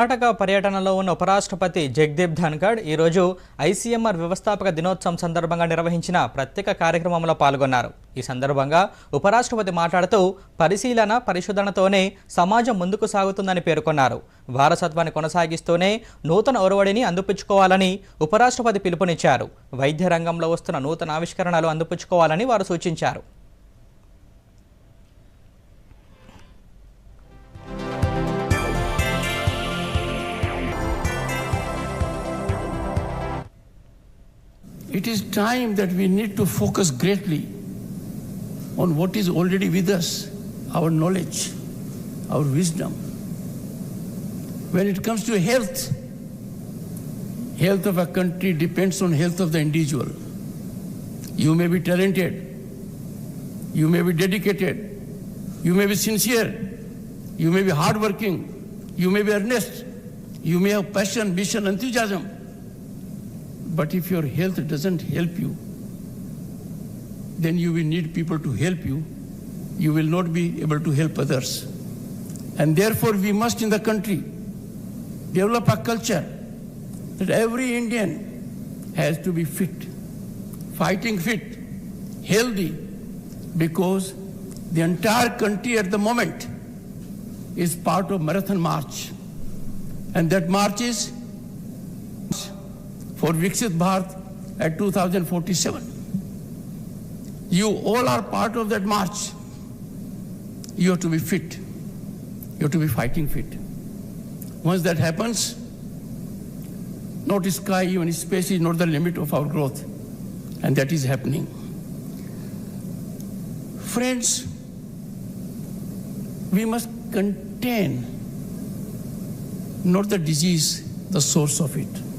కర్ణాటక పర్యటనలో ఉన్న ఉపరాష్ట్రపతి జగదీప్ ధన్ఖడ్ ఈరోజు ఐసీఎంఆర్ వ్యవస్థాపక దినోత్సవం సందర్భంగా నిర్వహించిన ప్రత్యేక కార్యక్రమంలో పాల్గొన్నారు. ఈ సందర్భంగా ఉపరాష్ట్రపతి మాట్లాడుతూ పరిశీలన పరిశోధనతోనే సమాజం ముందుకు సాగుతుందని పేర్కొన్నారు. వారసత్వాన్ని కొనసాగిస్తూనే నూతన ఒరవడిని అందిపుచ్చుకోవాలని ఉపరాష్ట్రపతి పిలుపునిచ్చారు. వైద్య రంగంలో వస్తున్న నూతన ఆవిష్కరణలు అందిపుచ్చుకోవాలని వారు సూచించారు. It is time that we need to focus greatly on what is already with us, our knowledge, our wisdom. When it comes to health, health of a country depends on health of the individual. You may be talented, you may be dedicated, you may be sincere, you may be hardworking, you may be earnest, you may have passion, mission, enthusiasm. But if your health doesn't help you, then you will need people to help you. You will not be able to help others. And therefore, we must in the country develop a culture that every Indian has to be fit, fighting fit, healthy, because the entire country at the moment is part of marathon march. And that march is for Viksit Bharat at 2047. You all are part of that march. You have to be fit. You have to be fighting fit. Once that happens, not sky, even space is not the limit of our growth. And that is happening. Friends, we must contain not the disease, the source of it.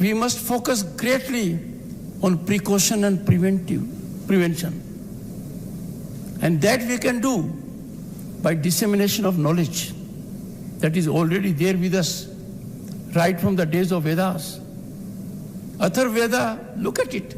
We must focus greatly on precaution and preventive prevention. And that we can do by dissemination of knowledge that is already there with us right from the days of Vedas. Atharveda, look at it.